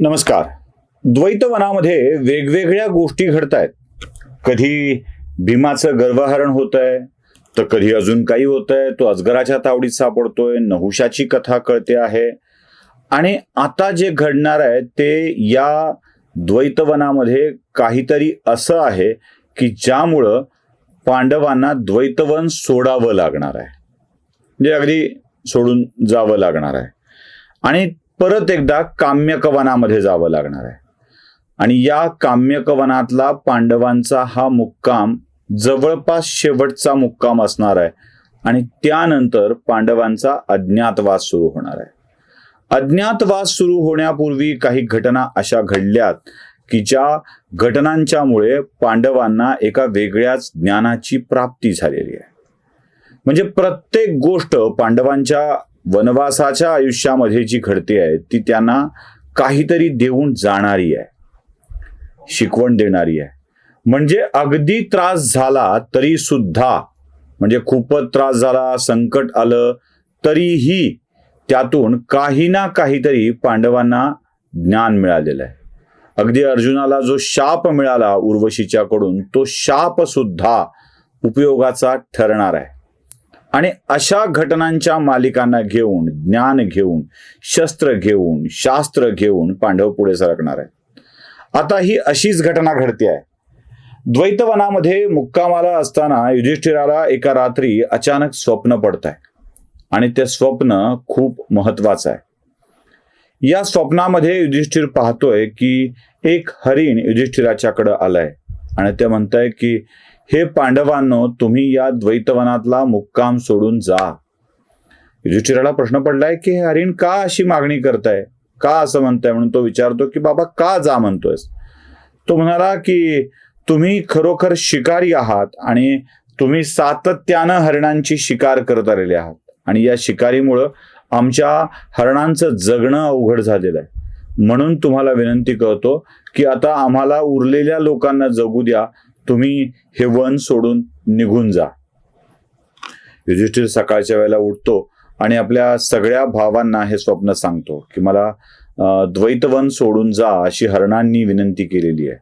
नमस्कार. द्वैतवनामध्ये वेगवेगळ्या गोष्टी घडत आहेत कधी भीमाचं गर्भहरण होत आहे तर कधी अजून काही होत आहे तो अजगराच्या तावडीत सापडतोय नहुशाची कथा कळते आहे. आणि आता जे घडणार आहे ते या द्वैतवनामध्ये काहीतरी असं आहे की ज्यामुळं पांडवांना द्वैतवन सोडावं लागणार आहे. म्हणजे अगदी सोडून जावं लागणार आहे. आणि परत एकदा काम्यकवनामध्ये जावं लागणार आहे. आणि या काम्यकवनातला पांडवांचा हा मुक्काम जवळपास शेवटचा मुक्काम असणार आहे. आणि त्यानंतर पांडवांचा अज्ञातवास सुरू होणार आहे. अज्ञातवास सुरू होण्यापूर्वी काही घटना अशा घडल्यात की ज्या घटनांच्यामुळे पांडवांना एका वेगळ्याच ज्ञानाची प्राप्ती झालेली आहे. म्हणजे प्रत्येक गोष्ट पांडवांच्या वनवासाच्या आयुष्यामध्ये जी घडते आहे ती त्यांना काहीतरी देऊन जाणारी आहे. शिकवण देणारी आहे. म्हणजे अगदी त्रास झाला तरी सुद्धा म्हणजे खूपच त्रास झाला संकट आलं तरीही त्यातून काही ना काहीतरी पांडवांना ज्ञान मिळालेलं आहे. अगदी अर्जुनाला जो शाप मिळाला उर्वशीच्याकडून तो शाप सुद्धा उपयोगाचा ठरणार आहे. आणि अशा घटनांच्या मालिकांना घेऊन ज्ञान घेऊन शस्त्र घेऊन शास्त्र घेऊन पांडव पुढे सरकणार आहे आता ही अशीच घटना घडते आहे. द्वैतवनामध्ये मुक्कामाला असताना युधिष्ठिराला एका रात्री अचानक स्वप्न पडत आहे. आणि ते स्वप्न खूप महत्वाचं आहे. या स्वप्नामध्ये युधिष्ठिर पाहतोय की एक हरिण युधिष्ठिराच्याकडं आलंय. आणि ते म्हणताय की हे पांडवांनो तुम्ही या द्वैतवनातला मुक्काम सोडून जा. युधिष्ठिराला प्रश्न पडलाय की हे हरिण का अशी मागणी करताय? का असं म्हणताय? म्हणून तो विचारतो की बाबा का जा म्हणतोयस? तो म्हणाला की तुम्ही खरोखर शिकारी आहात आणि तुम्ही सातत्यानं हरणांची शिकार करत आलेले आहात. आणि या शिकारीमुळं आमच्या हरणांचं जगणं अवघड झालेलं आहे. म्हणून तुम्हाला विनंती करतो की आता आम्हाला उरलेल्या लोकांना जगू द्या. तुम्ही हे वन सोडून निघून जा. युधिष्ठिर सकाळच्या वेळेला उठतो आणि आपल्या सगळ्या भावांना हे स्वप्न सांगतो की मला द्वैतवन सोडून जा अशी हरणांनी विनंती केलेली आहे.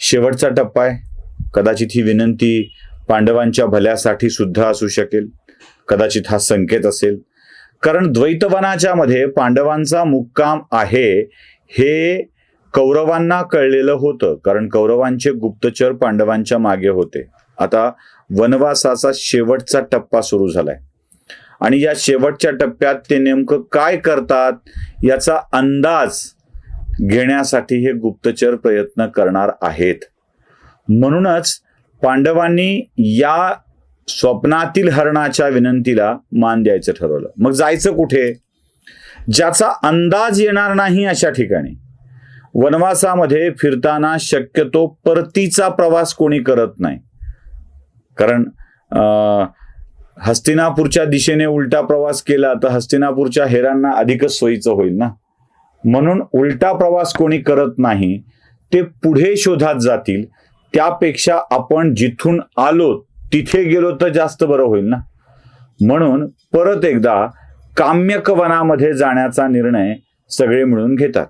शेवटचा टप्पा आहे. कदाचित ही विनंती पांडवांच्या भल्यासाठी सुद्धा असू शकेल. कदाचित हा संकेत असेल. कारण द्वैतवनाच्या मध्ये पांडवांचा मुक्काम आहे हे कौरवांना कळलेलं होतं कारण कौरवांचे गुप्तचर पांडवांच्या मागे होते. आता वनवासाचा शेवटचा टप्पा सुरू झालाय. आणि या शेवटच्या टप्प्यात ते नेमकं काय करतात याचा अंदाज घेण्यासाठी हे गुप्तचर प्रयत्न करणार आहेत. म्हणूनच पांडवांनी या स्वप्नातील हरणाच्या विनंतीला मान द्यायचं ठरवलं. मग जायचं कुठे? ज्याचा अंदाज येणार नाही अशा ठिकाणी. वनवासामध्ये फिरताना शक्यतो परतीचा प्रवास कोणी करत नाही. कारण हस्तिनापूरच्या दिशेने उलटा प्रवास केला तर हस्तिनापूरच्या हेरांना अधिकच सोयीचं होईल ना? म्हणून उलटा प्रवास कोणी करत नाही ते पुढे शोधात जातील. त्यापेक्षा आपण जिथून आलो तिथे गेलो तर जास्त बरं होईल ना? म्हणून परत एकदा काम्यक वनामध्ये जाण्याचा निर्णय सगळे मिळून घेतात.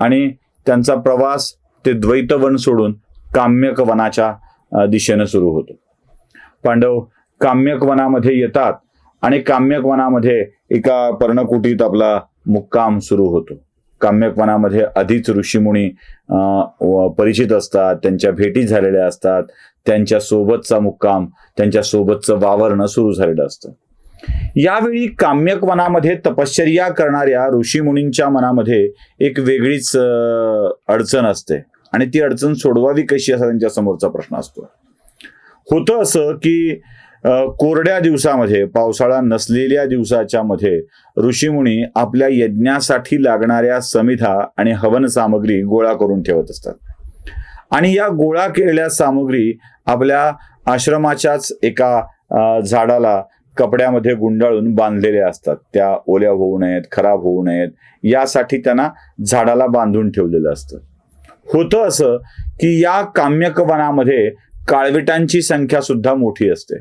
आणि त्यांचा प्रवास ते द्वैतवन सोडून काम्यक वनाच्या दिशेनं सुरू होतो. पांडव काम्यक वनामध्ये येतात आणि काम्यक वनामध्ये एका पर्णकुटीत आपला मुक्काम सुरू होतो. काम्यक वनामध्ये आधीच ऋषीमुनी व परिचित असतात त्यांच्या भेटी झालेल्या असतात त्यांच्या सोबतचा मुक्काम त्यांच्या सोबतचं वावरणं सुरू झालेलं असतं. यावेळी काम्यक वनामध्ये तपश्चर्या करणाऱ्या ऋषीमुनींच्या मनामध्ये एक वेगळीच अडचण असते. आणि ती अडचण सोडवावी कशी असा त्यांच्या समोरचा प्रश्न असतो. होतं असं की कोरड्या दिवसामध्ये पावसाळा नसलेल्या दिवसाच्या मध्ये ऋषीमुनी आपल्या यज्ञासाठी लागणाऱ्या समिधा आणि हवन सामग्री गोळा करून ठेवत असतात. आणि या गोळा केलेल्या सामग्री आपल्या आश्रमाच्याच एका झाडाला कपड्यामध्ये गुंडाळून बांधलेल्या असतात. त्या ओल्या होऊ नयेत खराब होऊ नयेत यासाठी त्यांना झाडाला बांधून ठेवलेलं असतं. होतं असं की या काम्यक वनामध्ये काळविटांची संख्या सुद्धा मोठी असते.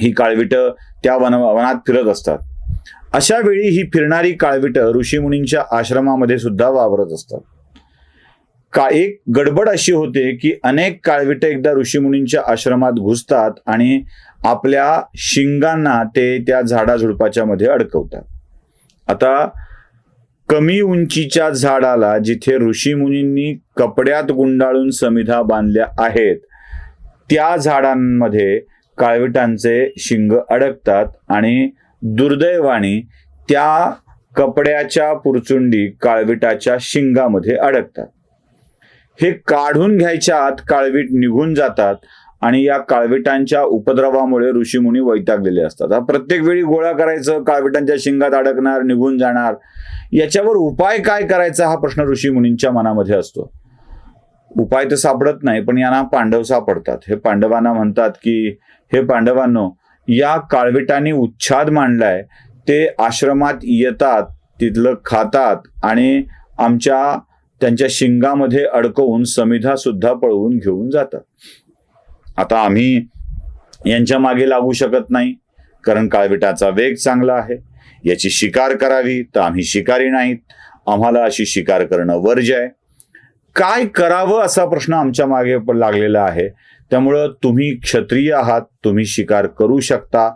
ही काळविट त्या वन वनात फिरत असतात. अशा वेळी ही फिरणारी काळविट ऋषीमुनींच्या आश्रमामध्ये सुद्धा वावरत असतात. का एक गडबड अशी होते की अनेक काळविटे एकदा ऋषीमुनींच्या आश्रमात घुसतात आणि आपल्या शिंगांना ते त्या झाडाझुडपाच्या मध्ये अडकवतात. आता कमी उंचीच्या झाडाला जिथे ऋषीमुनींनी कपड्यात गुंडाळून समिधा बांधल्या आहेत त्या झाडांमध्ये काळविटांचे शिंग अडकतात आणि दुर्दैवाने त्या कपड्याच्या पुरचुंडी काळविटाच्या शिंगामध्ये अडकतात. हे काढून घ्यायच्या आत काळवीट निघून जातात आणि या काळविटांच्या उपद्रवामुळे ऋषीमुनी वैतागलेले असतात. प्रत्येक वेळी गोळा करायचं काळविटांच्या शिंगात अडकणार निघून जाणार याच्यावर उपाय काय करायचा हा प्रश्न ऋषीमुनींच्या मनामध्ये असतो. उपाय तर सापडत नाही पण यांना पांडव सापडतात. हे पांडवांना म्हणतात की हे पांडवांनो या काळविटांनी उच्छाद मांडलाय. ते आश्रमात येतात तिथलं खातात आणि आमच्या त्यांच्या शिंगामध्ये अडकवून समिधा सुद्धा पळवून घेऊन जातात. आता आम्ही यांच्या मागे लागू शकत नाही कारण काळविटाचा वेग चांगला आहे. याची शिकार करावी तर आम्ही शिकारी नाहीत. आम्हाला अशी शिकार करणं वर्ज्य आहे. काय करावं असा प्रश्न आमच्या मागे पण लागलेला आहे. त्यामुळं तुम्ही क्षत्रिय आहात तुम्ही शिकार करू शकता.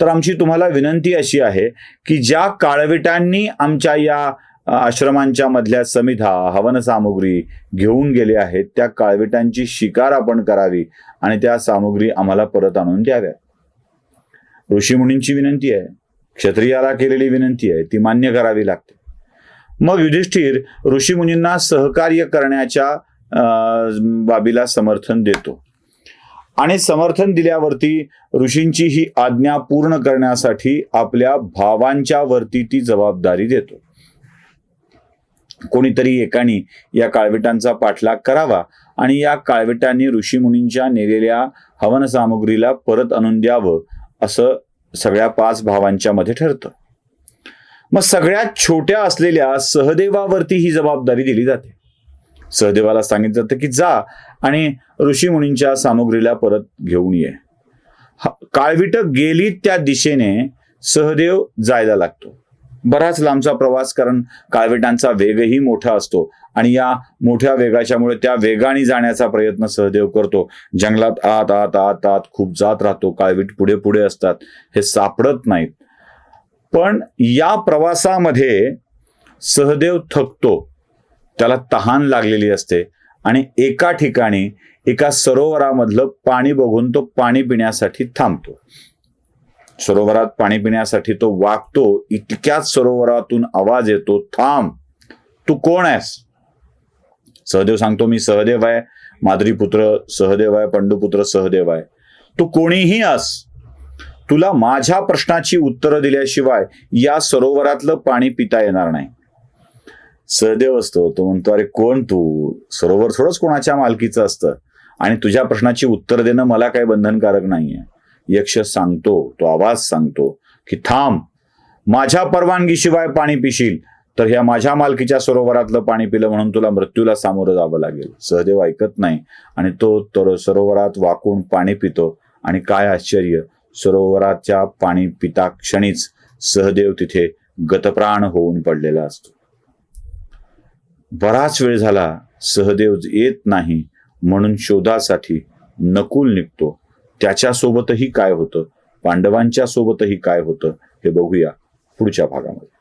तर आमची तुम्हाला विनंती अशी आहे की ज्या काळविटांनी आमच्या या आश्रमांच्या मधल्या समिधा हवन सामुग्री घेऊन गेले आहेत. त्या काळविटांची शिकार आपण करावी आणि त्या सामुग्री आम्हाला परत आणून द्याव्या ऋषीमुनींची विनंती आहे. क्षत्रियाला केलेली विनंती आहे. ती मान्य करावी लागते. मग युधिष्ठिर ऋषीमुनींना सहकार्य करण्याच्या बाबीला समर्थन देतो. आणि समर्थन दिल्यावरती ऋषींची ही आज्ञा पूर्ण करण्यासाठी आपल्या भावांच्या वरती ती जबाबदारी देतो. कोणीतरी एकाने या काळविटांचा पाठलाग करावा आणि या काळविटांनी ऋषीमुनींच्या नेलेल्या हवन सामुग्रीला परत आणून द्यावं असं सगळ्या पाच भावांच्या मध्ये ठरतं. मग सगळ्यात छोट्या असलेल्या सहदेवावरती ही जबाबदारी दिली जाते. सहदेवाला सांगितलं जातं की जा आणि ऋषीमुनींच्या सामुग्रीला परत घेऊन ये. काळविट गेली त्या दिशेने सहदेव जायला लागतो. बराच लांबचा प्रवास कारण काळविटांचा वेगही मोठा असतो. आणि या मोठ्या वेगाच्यामुळे त्या वेगाने जाण्याचा प्रयत्न सहदेव करतो. जंगलात आत आत आत आत खूप जात राहतो. काळवीट पुढे पुढे असतात. हे सापडत नाहीत. पण या प्रवासामध्ये सहदेव थकतो. त्याला तहान लागलेली असते. आणि एका ठिकाणी एका सरोवरामधलं पाणी बघून तो पाणी पिण्यासाठी थांबतो. सरोवरात पाणी पिण्यासाठी तो वागतो इतक्याच सरोवरातून आवाज येतो थांब तू कोण आहेस? सहदेव सांगतो मी सहदेव आहे माद्रीपुत्र सहदेव आहे पंडुपुत्र सहदेव आहे. तू कोणीही अस तुला माझ्या प्रश्नाची उत्तरं दिल्याशिवाय या सरोवरातलं पाणी पिता येणार नाही. सहदेव असतो तो म्हणतो अरे कोण तू? सरोवर थोडंच कोणाच्या मालकीचं असतं आणि तुझ्या प्रश्नाची उत्तर देणं मला काही बंधनकारक नाहीये. यक्ष सांगतो तो आवाज सांगतो की थांब माझ्या परवानगीशिवाय पाणी पिशील तर ह्या माझ्या मालकीच्या सरोवरातलं पाणी पिलं म्हणून तुला मृत्यूला सामोरं जावं लागेल. सहदेव ऐकत नाही आणि तो तर सरोवरात वाकून पाणी पितो. आणि काय आश्चर्य सरोवराच्या पाणी पिता क्षणीच सहदेव तिथे गतप्राण होऊन पडलेला असतो. बराच वेळ झाला सहदेव येत नाही म्हणून शोधासाठी नकुल निघतो. त्याच्यासोबतही काय होतं? पांडवांच्या सोबतही काय होतं? हे बघूया पुढच्या भागामध्ये.